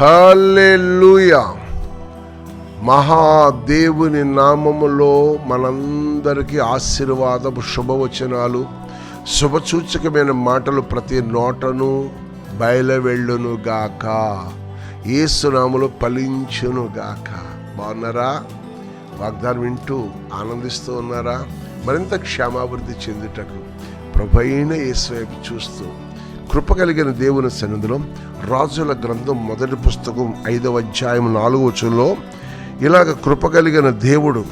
హల్లెలూయా. మహాదేవుని నామములో మనందరికీ ఆశీర్వాదం శుభవచనాలు శుభసూచకమైన మాటలు ప్రతి నోటను బయలువెళ్ళునుగాక ఏసునాములు ఫలించును గాక. బాగున్నారా? వాగ్దానం వింటూ ఆనందిస్తూ ఉన్నారా? మరింత క్షేమాభివృద్ధి చెందుటకు ప్రభైన అయిన యేసు వైపు చూస్తూ కృప కలిగిన దేవుని సన్నిధిలో రాజుల గ్రంథం మొదటి పుస్తకం ఐదవ అధ్యాయం నాలుగో వచనంలో ఇలాగ కృప కలిగిన దేవుడు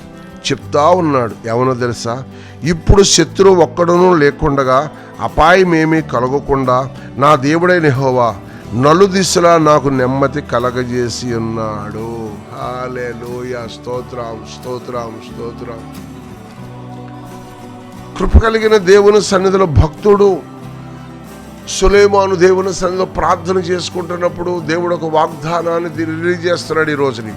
చెప్తా ఉన్నాడు. ఏమనో తెలుసా? ఇప్పుడు శత్రువు ఒక్కడునూ లేకుండగా అపాయమేమీ కలగకుండా నా దేవుడైన హోవా నలు దిశలా నాకు నెమ్మది కలగజేసి ఉన్నాడు. హాలెలూయా స్తోత్రం స్తోత్రం స్తోత్రం. కృప కలిగిన దేవుని సన్నిధిలో భక్తుడు సులేమాను దేవుని సన్నిధిలో ప్రార్థన చేసుకుంటున్నప్పుడు దేవుడు ఒక వాగ్దానాన్ని రిలీజ్ చేస్తున్నాడు ఈ రోజుని.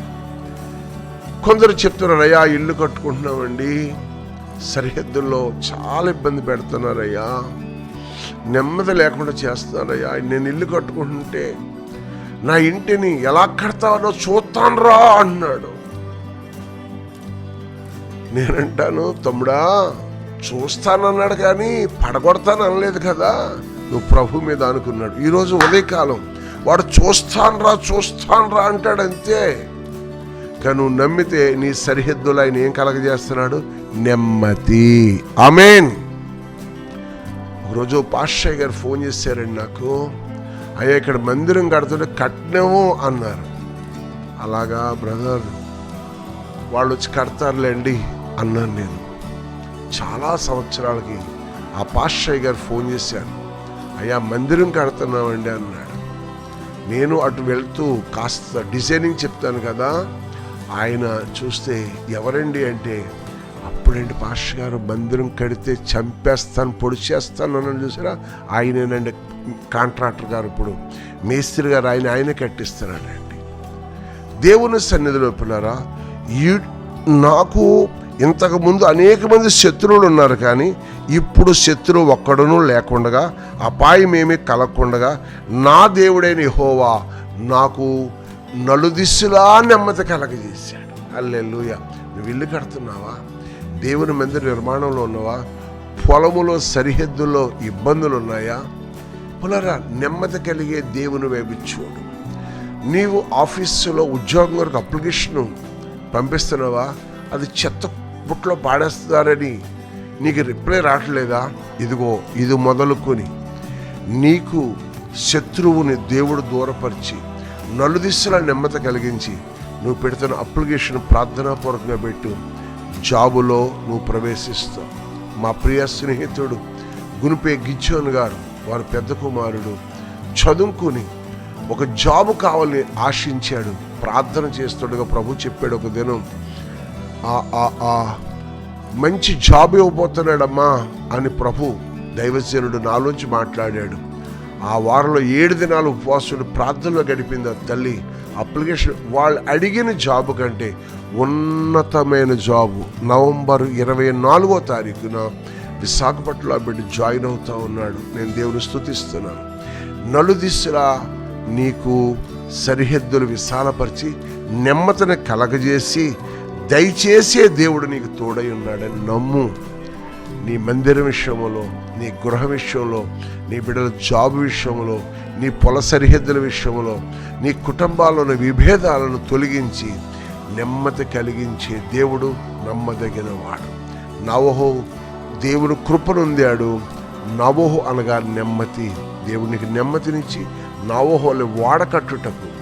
కొందరు చెప్తున్నారయ్యా ఇల్లు కట్టుకుంటున్నామండి. సరిహద్దుల్లో చాలా ఇబ్బంది పెడుతున్నారయ్యా. నెమ్మది లేకుండా చేస్తున్నారయ్యా. నేను ఇల్లు కట్టుకుంటుంటే నా ఇంటిని ఎలా కడతానో చూస్తానురా అన్నాడు. నేనంటాను తమ్ముడా చూస్తానన్నాడు కానీ పడగొడతాను అనలేదు కదా. నువ్వు ప్రభు మీద అనుకున్నాడు. ఈరోజు ఉదయకాలం వాడు చూస్తాన్రా చూస్తాన్రా అంటాడు అంతే కానీ నువ్వు నమ్మితే నీ సరిహద్దులు ఆయన ఏం కలగజేస్తున్నాడు? నెమ్మది. ఆమెన్. ఒకరోజు పాషయ్య గారు ఫోన్ చేశారండి నాకు. అయ్యా ఇక్కడ మందిరం కడుతుంటే కట్నము అన్నారు. అలాగా బ్రదర్ వాళ్ళు వచ్చి కడతారులేండి అన్నాను నేను. చాలా సంవత్సరాలకి ఆ పాషయ్య గారు ఫోన్ చేశాను అయ్యా మందిరం కడుతున్నామండి అన్నాడు. నేను అటు వెళ్తూ కాస్త డిజైనింగ్ చెప్తాను కదా ఆయన చూస్తే ఎవరండి అంటే అప్పుడండి పాష గారు మందిరం కడితే చంపేస్తాను పొడిచేస్తాను అని చూసారా? ఆయనేనండి కాంట్రాక్టర్ గారు ఇప్పుడు. మేస్త్రి గారు ఆయన ఆయనే కట్టిస్తున్నాడండి. దేవుని సన్నిధిలో పిల్లరా ఈ నాకు ఇంతకుముందు అనేక మంది శత్రువులు ఉన్నారు కానీ ఇప్పుడు శత్రువు ఒక్కడునూ లేకుండగా అపాయమేమీ కలగకుండగా నా దేవుడైన హోవా నాకు నలుదిశలా నెమ్మది కలగజేశాడు. అల్లెల్లుయ నువ్వు ఇల్లు కడుతున్నావా? దేవుని మందిర నిర్మాణంలో ఉన్నవా? పొలములో సరిహద్దుల్లో ఇబ్బందులు ఉన్నాయా పునరా నెమ్మది కలిగే దేవుని వైపు చూడు. నీవు ఆఫీసులో ఉద్యోగం వరకు అప్లికేషను పంపిస్తున్నావా? అది చెత్త అప్పట్లో పాడేస్తున్నారని నీకు రిప్లై రావట్లేదా? ఇదిగో ఇది మొదలుకొని నీకు శత్రువుని దేవుడు దూరపరిచి నలుదిశల నెమ్మత కలిగించి నువ్వు పెడుతున్న అప్లికేషన్ ప్రార్థనాపూర్వకంగా పెట్టు. జాబులో నువ్వు ప్రవేశిస్తావు మా ప్రియ స్నేహితుడు గునిపే గిచ్చోన్ గారు వారి పెద్ద కుమారుడు చదువుకుని ఒక జాబు కావాలని ఆశించాడు. ప్రార్థన చేస్తుండగా ప్రభు చెప్పాడు ఒక దినం. మంచి జాబ్ ఇవ్వబోతున్నాడమ్మా అని ప్రభు దైవజనుడు నాలోంచి మాట్లాడాడు. ఆ వారంలో ఏడు దినాలు ఉపవాసుడు ప్రార్థనలో గడిపింది ఆ తల్లి. అప్లికేషన్ వాళ్ళు అడిగిన జాబు కంటే ఉన్నతమైన జాబు. నవంబర్ ఇరవై నాలుగో తారీఖున విశాఖపట్నంలో బిడ్డ జాయిన్ అవుతా ఉన్నాడు. నేను దేవుని స్తుతిస్తున్నాను. నలుదిశలా నీకు సరిహద్దులు విశాలపరిచి నెమ్మదిని కలగజేసి దయచేసే దేవుడు నీకు తోడై ఉన్నాడని నమ్ము. నీ మందిరం విషయంలో నీ గృహ విషయంలో నీ బిడ్డల జాబ్ విషయంలో నీ పొల సరిహద్దుల విషయంలో నీ కుటుంబాల్లోని విభేదాలను తొలగించి నెమ్మది కలిగించే దేవుడు నమ్మదగిన వాడు నవహో దేవుడు కృపనుందాడు. నవోహు అనగా నెమ్మది. దేవునికి నెమ్మదినిచ్చి నవోహోని వాడ కట్టుటకు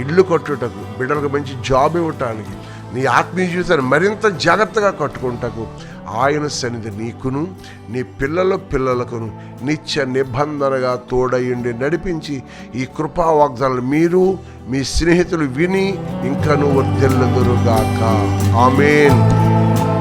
ఇల్లు కట్టుటకు బిడ్డలకు మంచి జాబ్ ఇవ్వటానికి నీ ఆత్మీయ జీవితాన్ని మరింత జాగ్రత్తగా కట్టుకుంటకు. ఆయన సన్నిధి నీకును నీ పిల్లల పిల్లలకును నిత్య నిబంధనగా తోడయుండి నడిపించి ఈ కృపా వాగ్దానాలు మీరు మీ స్నేహితులు విని ఇంకా నువ్వు తెల్లదురుగాక. ఆమెన్.